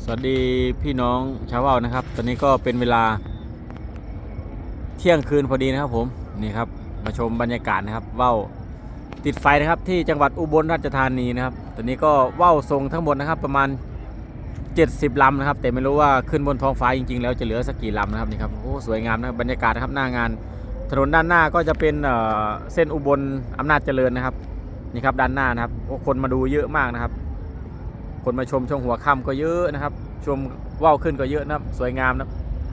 สวัสดีพี่น้องชาวว่าวนะครับ ตอนนี้ก็เป็นเวลาเที่ยงคืนพอดีนะครับผมนี่ครับมาชมบรรยากาศนะครับว่าวติดไฟนะครับที่จังหวัดอุบลราชธานีนะครับ ตอนนี้ก็ว่าวทรงทั้งหมดนะครับ ประมาณ 70ลำนะครับ แต่ไม่รู้ว่าขึ้นบนท้องฟ้าจริงๆ แล้วจะเหลือสักกี่ลำนะครับนี่ครับโอ้สวยงามนะบบรรยากาศนะครับหน้างาน ถนนด้านหน้าก็จะเป็นเอ่อเส้นอุบลอำนาจเจริญนะครับนี่ครับด้านหน้านะครับโอ้คนมาดูเยอะมากนะครับ คนมาชมช่วงหัวค่ำก็เยอะนะครับ ชมว่าวขึ้นก็เยอะนะครับ สวยงามนะ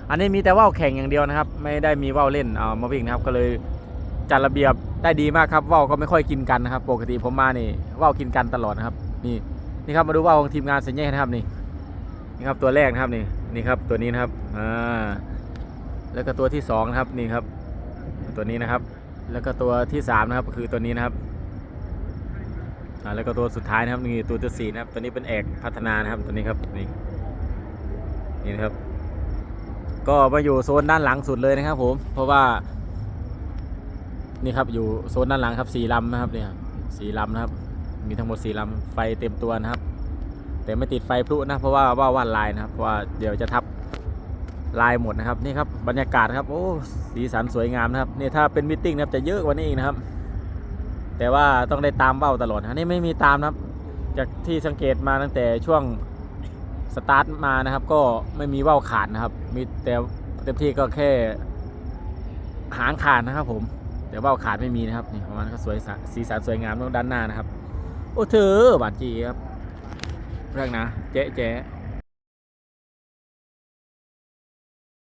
อันนี้มีแต่ว่าวแข่งอย่างเดียวนะครับ ไม่ได้มีว่าวเล่นเอามาวิ่งนะครับ ก็เลยจัดระเบียบได้ดีมากครับว่าวก็ไม่ค่อยกินกันนะครับ ปกติผมมานี่ว่าวกินกันตลอดนะครับ นี่นี่ครับมาดูว่าวของทีมงานเซนเย่นะครับนี่นี่ครับตัวแรกนะครับนี่นี่ครับตัวนี้นะครับอ่าแล้วก็ตัวที่สองนะครับนี่ครับตัวนี้นะครับ แล้วก็ตัวที่สามนะครับก็คือตัวนี้นะครับ แล้วก็ตัวสุดท้ายนะครับนี่ตัวที่สี่นะครับตัวนี้เป็นเอกพัฒนานะครับตัวนี้ครับนี่นี่นะครับ ก็มาอยู่โซนด้านหลังสุดเลยนะครับ ผม เพราะว่า นี่ครับอยู่โซนด้านหลังครับสี่ลำนะครับเนี่ยสี่ลำนะครับ มีทั้งหมดสี่ลำไฟเต็มตัวนะครับ แต่ไม่ติดไฟพลุนะเพราะว่าว่าว่านลายนะครับเพราะว่าเดี๋ยวจะทับลายหมดนะครับนี่ครับบรรยากาศครับโอ้สีสันสวยงามนะครับนี่ถ้าเป็นมิทติ้งนะครับจะเยอะกว่านี้อีกนะครับ แต่ว่าต้องได้ตามเบ้าตลอดอันนี้ไม่มีตามนะครับ จากที่สังเกตมาตั้งแต่ช่วงสตาร์ทมานะครับ ก็ไม่มีเบ้าขาดนะครับ มีแต่เต็มที่ก็แค่หางขาดนะครับ ผมแต่เบ้าขาดไม่มีนะครับนี่ประมาณก็สวยส,สีสันสวยงามตรงด้านหน้านะครับ โอ้เธอบาดจีครับเรื่องนะเจ๊เจ๊